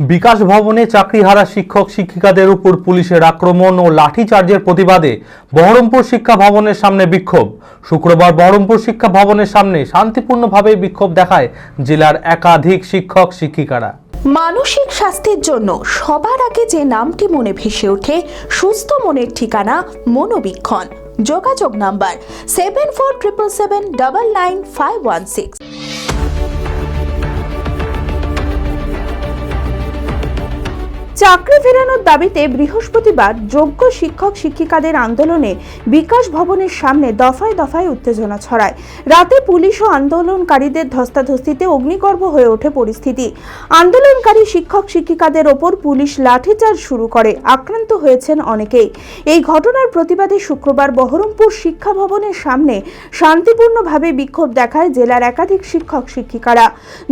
বিকাশ ভবনে চাকরিহারা শিক্ষক শিক্ষিকাদের উপর পুলিশের আক্রমণ ও লাঠিচার্জের প্রতিবাদে বহরমপুর শিক্ষা ভবনের সামনে বিক্ষোভ। শুক্রবার বহরমপুর শিক্ষা ভবনের সামনে শান্তিপূর্ণভাবে বিক্ষোভ দেখায় জেলার একাধিক শিক্ষক শিক্ষিকারা। মানসিক স্বাস্থ্যের জন্য সবার আগে যে নামটি মনে ভেসে ওঠে, সুস্থ মনের ঠিকানা মনোবীক্ষণ। যোগাযোগ number seven four triple seven double nine five one six চাকরি ফেরানোর দাবিতে বৃহস্পতিবার যোগ্য শিক্ষক শিক্ষিকাদের আন্দোলনে বিকাশ ভবনের সামনে দফায় দফায় উত্তেজনা ছড়ায়। রাতে পুলিশ ও আন্দোলনকারীদের ধস্তাধস্তিতে অগ্নিগর্ভ হয়ে ওঠে পরিস্থিতি। আন্দোলনকারী শিক্ষক শিক্ষিকাদের ওপর পুলিশ লাঠিচার্জ শুরু করে, আক্রান্ত হয়েছেন অনেকেই। এই ঘটনার প্রতিবাদে শুক্রবার বহরমপুর শিক্ষা ভবনের সামনে শান্তিপূর্ণভাবে বিক্ষোভ দেখায় জেলার একাধিক শিক্ষক শিক্ষিকারা।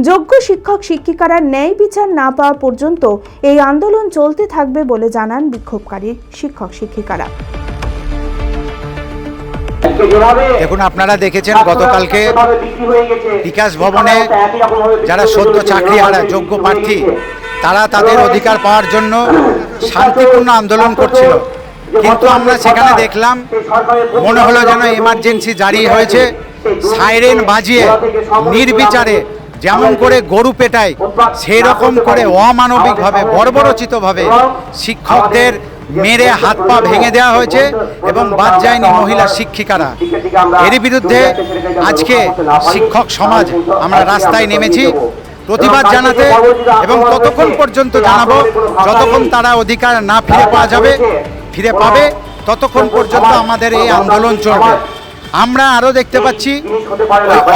যোগ্য শিক্ষক শিক্ষিকারা ন্যায় বিচার না পাওয়া পর্যন্ত এই আন্দোলন চলতে থাকবে বলে জানান বিক্ষোভকারী শিক্ষক শিক্ষিকারা। দেখুন আপনারা দেখেছেন গতকালকে বিকাশ ভবনে যারা সদ্য চাকরি হারা, যোগ্য প্রার্থী, তারা তাদের অধিকার পাওয়ার জন্য শান্তিপূর্ণ আন্দোলন করছিল। কিন্তু আমরা সেখানে দেখলাম, মনে হলো যেন এমার্জেন্সি জারি হয়েছে সাইরেন বাজিয়ে, নির্বিচারে যেমন করে গরু পেটায় সেই রকম করে অমানবিকভাবে বর্বরচিতভাবে শিক্ষকদের মেরে হাত পা ভেঙে দেওয়া হয়েছে এবং বাদ যায়নি মহিলা শিক্ষিকারা। এর বিরুদ্ধে আজকে শিক্ষক সমাজ আমরা রাস্তায় নেমেছি। প্রতিবাদ জানাতে এবং ততক্ষণ পর্যন্ত জানাব যতক্ষণ তারা অধিকার না ফিরে পাওয়া যাবে ফিরে পাবে ততক্ষণ পর্যন্ত আমাদের এই আন্দোলন চলবে। আমরা আরও দেখতে পাচ্ছি,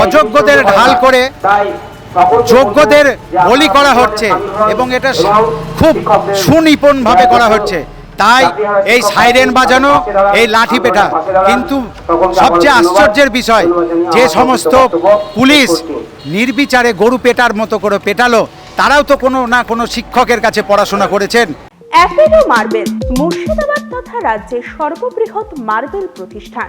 অযোগ্যদের ঢাল করে যোগ্যদের বলি করা হচ্ছে এবং এটা খুব সুনিপুণভাবে করা হচ্ছে। তাই এই সাইরেন বাজানো, এই লাঠি পেটা কিন্তু সবচেয়ে আশ্চর্যের বিষয়, যে সমস্ত পুলিশ নির্বিচারে গরু পেটার মতো করে পেটালো, তারাও তো কোনো না কোনো শিক্ষকের কাছে পড়াশোনা করেছেন। অ্যাপেলো মার্বেল, মুর্শিদাবাদ তথা রাজ্যের সর্ববৃহৎ মার্বেল প্রতিষ্ঠান।